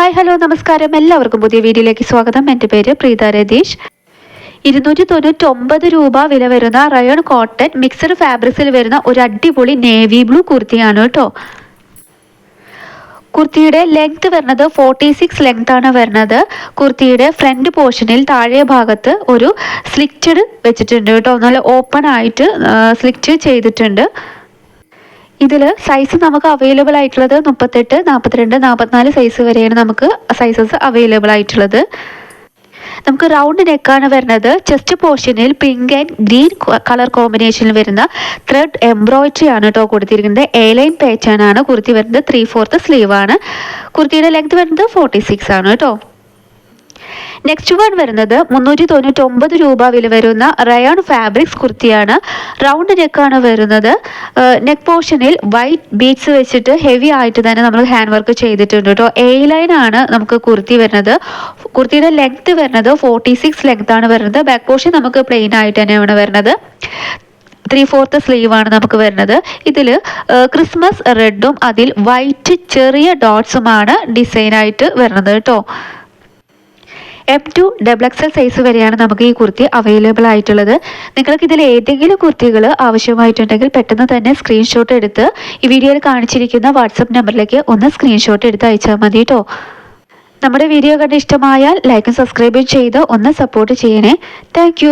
Hi hello നമസ്കാരം. എല്ലാവർക്കും പുതിയ വീഡിയോയിലേക്ക് സ്വാഗതം. എന്റെ പേര് പ്രീത രതീഷ്. ഇരുന്നൂറ്റി തൊണ്ണൂറ്റി ഒമ്പത് രൂപ വില വരുന്ന റയോൺ കോട്ടൺ മിക്സഡ് ഫാബ്രിക്സിൽ വരുന്ന ഒരു അടിപൊളി നേവി ബ്ലൂ കുർത്തിയാണ് കേട്ടോ. കുർത്തിയുടെ ലെങ്ത് വരുന്നത് ഫോർട്ടി സിക്സ് ലെങ്ത് ആണ് വരുന്നത്. കുർത്തിയുടെ ഫ്രണ്ട് പോർഷനിൽ താഴെ ഭാഗത്ത് ഒരു സ്ലിക്റ്റഡ് വെച്ചിട്ടുണ്ട് കേട്ടോ. നല്ല ഓപ്പൺ ആയിട്ട് സ്ലിക്റ്റ് ചെയ്തിട്ടുണ്ട്. ഇതിൽ സൈസ് നമുക്ക് അവൈലബിൾ ആയിട്ടുള്ളത് മുപ്പത്തെട്ട് നാൽപ്പത്തിരണ്ട് നാൽപ്പത്തിനാല് സൈസ് വരെയാണ് നമുക്ക് സൈസസ് അവൈലബിൾ ആയിട്ടുള്ളത്. നമുക്ക് റൗണ്ട് നെക്കാണ് വരുന്നത്. ചെസ്റ്റ് പോർഷനിൽ പിങ്ക് ആൻഡ് ഗ്രീൻ കളർ കോമ്പിനേഷനിൽ വരുന്ന ത്രെഡ് എംബ്രോയിഡറി ആണ് കേട്ടോ കൊടുത്തിരിക്കുന്നത്. എ ലൈൻ ആണ്. കുർത്തി വരുന്നത് ത്രീ ഫോർത്ത് സ്ലീവ് ആണ്. കുർത്തിയുടെ ലെങ്ത് വരുന്നത് ഫോർട്ടി സിക്സ് ആണ് കേട്ടോ നെക്സ്റ്റ് വൺ വരുന്നത് മുന്നൂറ്റി തൊണ്ണൂറ്റി ഒമ്പത് രൂപ വില വരുന്ന റയോൺ ഫാബ്രിക്സ് കുർത്തിയാണ്. റൗണ്ട് നെക്കാണ് വരുന്നത്. നെക്ക് പോർഷനിൽ വൈറ്റ് ബീഡ്സ് വെച്ചിട്ട് ഹെവി ആയിട്ട് തന്നെ നമ്മൾ ഹാൻഡ് വർക്ക് ചെയ്തിട്ടുണ്ട് കേട്ടോ. എ ലൈൻ ആണ് നമുക്ക് കുർത്തി വരുന്നത്. കുർത്തിയുടെ ലെങ്ത് വരുന്നത് ഫോർട്ടി സിക്സ് ലെങ്ത് ആണ് വരുന്നത്. ബാക്ക് പോർഷൻ നമുക്ക് പ്ലെയിൻ ആയിട്ട് തന്നെയാണ് വരുന്നത്. ത്രീ ഫോർത്ത് സ്ലീവ് ആണ് നമുക്ക് വരുന്നത്. ഇതിൽ ക്രിസ്മസ് റെഡും അതിൽ വൈറ്റ് ചെറിയ ഡോട്ട്സുമാണ് ഡിസൈനായിട്ട് വരുന്നത് കേട്ടോ. M to double XL size വരെയാണ് നമുക്ക് ഈ കുർത്തി അവൈലബിൾ ആയിട്ടുള്ളത്. നിങ്ങൾക്ക് ഇതിൽ ഏതെങ്കിലും കുർത്തികൾ ആവശ്യമായിട്ടുണ്ടെങ്കിൽ പെട്ടെന്ന് തന്നെ സ്ക്രീൻഷോട്ട് എടുത്ത് ഈ വീഡിയോയിൽ കാണിച്ചിരിക്കുന്ന വാട്സപ്പ് നമ്പറിലേക്ക് ഒന്ന് സ്ക്രീൻഷോട്ട് എടുത്ത് അയച്ചാൽ മതി കേട്ടോ നമ്മുടെ വീഡിയോ കണ്ട് ഇഷ്ടമായാൽ ലൈക്കും സബ്സ്ക്രൈബും ചെയ്ത് ഒന്ന് സപ്പോർട്ട് ചെയ്യണേ. താങ്ക്